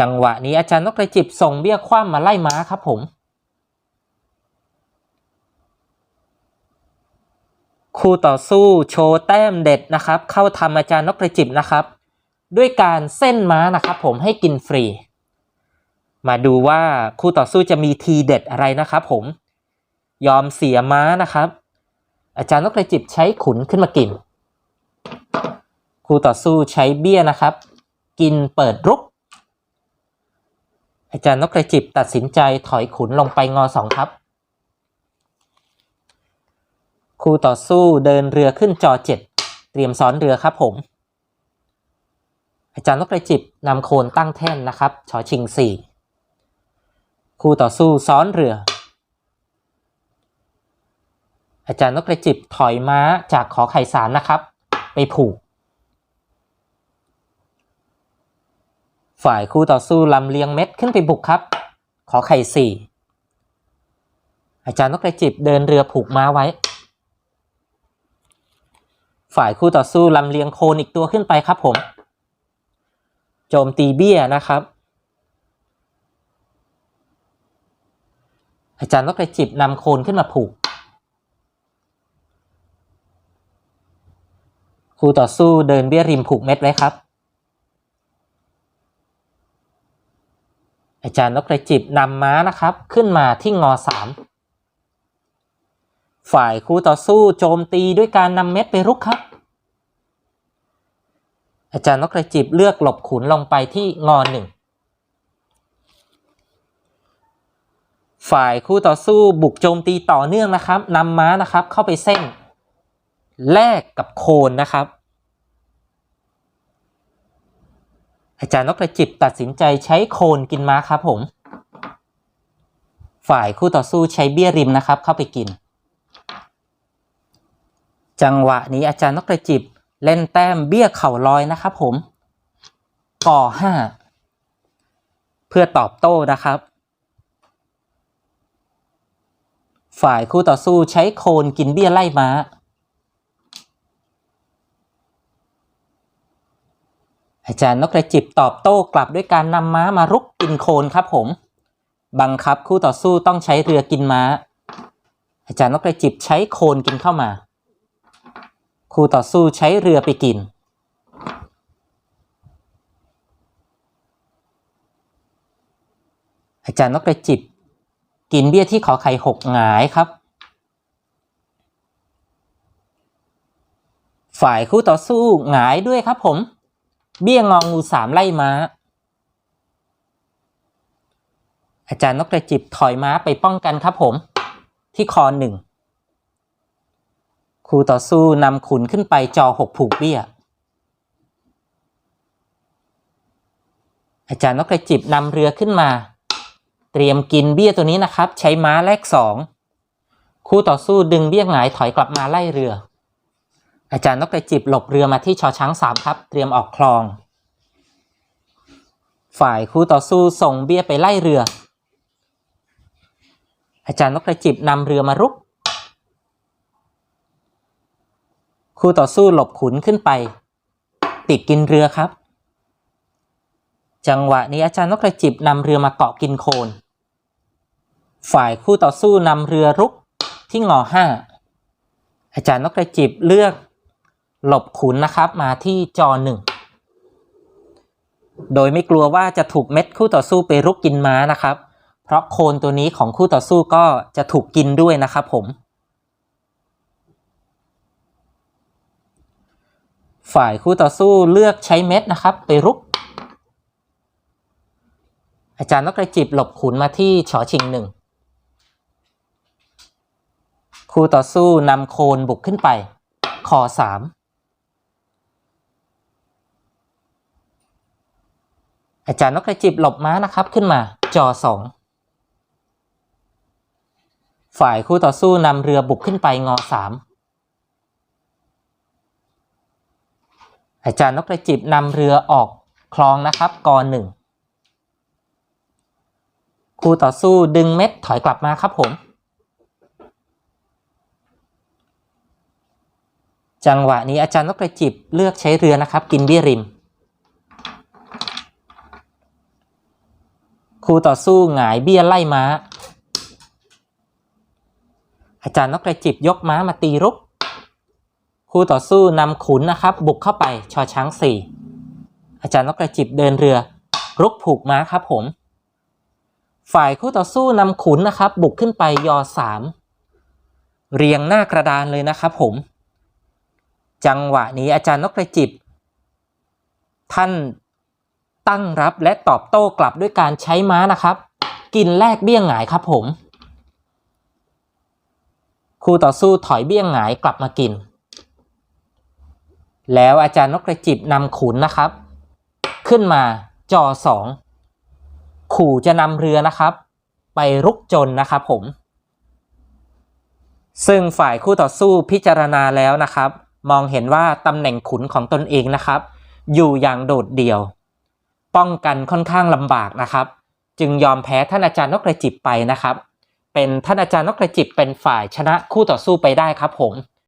จังหวะนี้อาจารย์นกกระจิบส่งเบี้ยคว่ำมาไล่ม้าครับผม คู่ต่อสู้โชว์แต้มเด็ดนะครับ เข้าทำอาจารย์นกกระจิบนะครับ ด้วยการเส้นม้านะครับผมให้กินฟรี มาดูว่าคู่ต่อสู้จะมีทีเด็ดอะไรนะครับผม ยอมเสียม้านะครับ อาจารย์นกกระจิบใช้ขุนขึ้นมากิน คู่ต่อสู้ใช้เบี้ยนะครับ กินเปิดรุก อาจารย์นกกระจิบตัดสินใจถอยขุนลงไปงอสองครับ คู่ต่อสู้เดินเรือขึ้นจอเจ็ดเตรียมซ้อนเรือครับผม อาจารย์นกกระจิบนำโคนตั้งแท่นนะครับชอชิงสี่คู่ต่อสู้ซ้อนเรือ อาจารย์นกกระจิบถอยม้าจากขอไข่สามนะครับ ไปผูก ฝ่ายคู่ต่อสู้ลำเลียงเม็ดขึ้นไปบุกครับ ขอไข่สี่อาจารย์นกกระจิบเดินเรือผูกม้าไว้ ฝ่ายคู่ต่อสู้ลำเลียงโคนอีกตัวขึ้นไปครับผม โจมตีเบี้ยนะครับ อาจารย์นกกระจิบนำโคนขึ้นมาผูก คู่ต่อสู้เดินเบี้ยริมผูกเม็ดไว้ครับ อาจารย์นกกระจิบนำม้านะครับ ขึ้นมาที่งอสามฝ่ายคู่ต่อสู้โจมตีด้วยการนำเม็ดไปรุกครับ อาจารย์นกกระจิบเลือกหลบขุนลงไปที่งอหนึ่งฝ่ายคู่ต่อสู้บุกโจมตีต่อเนื่องนะครับนำม้านะครับเข้าไปเส้น แลกกับโคนนะครับ อาจารย์นกกระจิบตัดสินใจใช้โคนกินม้าครับผม ฝ่ายคู่ต่อสู้ใช้เบี้ยริมนะครับ เข้าไปกิน จังหวะนี้อาจารย์นกกระจิบเล่นแต้มเบี้ยเข่าลอยนะครับผมก่อห้าเพื่อตอบโต้นะครับ ฝ่ายคู่ต่อสู้ใช้โคนกินเบี้ยไล่ม้า อาจารย์นกกระจิบตอบโต้กลับด้วยการนำม้ามารุกกินโคนครับผม บังคับคู่ต่อสู้ต้องใช้เรือกินม้า อาจารย์นกกระจิบใช้โคนกินเข้ามา คู่ต่อสู้ใช้เรือไปกิน อาจารย์นกกระจิบกินเบี้ยที่ขอไข่หกหงายครับ ฝ่ายคู่ต่อสู้หงายด้วยครับผม เบี้ยงองูสามไล่ม้า อาจารย์นกกระจิบถอยม้าไปป้องกันครับผม ที่คอหนึ่งครูต่อสู้นำขุนขึ้นไปจอหกผูกเบี้ย อาจารย์นกกระจิบนำเรือขึ้นมา เตรียมกินเบี้ยตัวนี้นะครับ ใช้ม้าแลกสองคู่ต่อสู้ดึงเบี้ยหงายถอยกลับมาไล่เรือ อาจารย์นกกระจิบหลบเรือมาที่ชอช้างสามครับ เตรียมออกคลอง ฝ่ายคู่ต่อสู้ส่งเบี้ยไปไล่เรือ อาจารย์นกกระจิบนำเรือมารุก คู่ต่อสู้หลบขุนขึ้นไป ติดกินเรือครับ จังหวะนี้อาจารย์นกกระจิบนำเรือมาเกาะกินโคน ฝ่ายคู่ต่อสู้นำเรือรุกที่งอห้าอาจารย์นกกระจิบเลือก หลบขุนนะครับมาที่จอหนึ่งโดยไม่กลัวว่าจะถูกเม็ดคู่ต่อสู้ไปรุกกินม้านะครับ เพราะโคนตัวนี้ของคู่ต่อสู้ก็จะถูกกินด้วยนะครับผม ฝ่ายคู่ต่อสู้เลือกใช้เม็ดนะครับ ไปรุก อาจารย์นกกระจิบหลบขุนมาที่ฉอชิงหนึ่งคู่ต่อสู้นำโคนบุกขึ้นไปคอสาม อาจารย์นกกระจิบหลบม้านะครับขึ้นมาจอสองฝ่ายคู่ต่อสู้นำเรือบุกขึ้นไปงอสามอาจารย์นกกระจิบนำเรือออกคลองนะครับกอหนึ่งคู่ต่อสู้ดึงเม็ดถอยกลับมาครับผม จังหวะนี้อาจารย์นกกระจิบเลือกใช้เรือนะครับ กินเบี้ยริม คู่ต่อสู้หงายเบี้ยไล่ม้า อาจารย์นกกระจิบยกม้ามาตีรุก คู่ต่อสู้นำขุนนะครับ บุกเข้าไปชอช้างสี่อาจารย์นกกระจิบเดินเรือ รุกผูกม้าครับผม ฝ่ายคู่ต่อสู้นำขุนนะครับ บุกขึ้นไปยอสามเรียงหน้ากระดานเลยนะครับผม จังหวะนี้อาจารย์นกกระจิบ ท่าน ตั้งรับและตอบโต้กลับด้วยการใช้ม้านะครับ กินแลกเบี้ยงหงายครับผม คู่ต่อสู้ถอยเบี้ยงหงายกลับมากิน แล้วอาจารย์นกกระจิบนำขุนนะครับ ขึ้นมาจอสองขู่จะนำเรือนะครับ ไปรุกจนนะครับผม ซึ่งฝ่ายคู่ต่อสู้พิจารณาแล้วนะครับ มองเห็นว่าตำแหน่งขุนของตนเองนะครับ อยู่อย่างโดดเดี่ยว ป้องกันค่อนข้างลำบากนะครับ จึงยอมแพ้ท่านอาจารย์นกกระจิบไปนะครับ เป็นท่านอาจารย์นกกระจิบเป็นฝ่ายชนะคู่ต่อสู้ไปได้ครับผม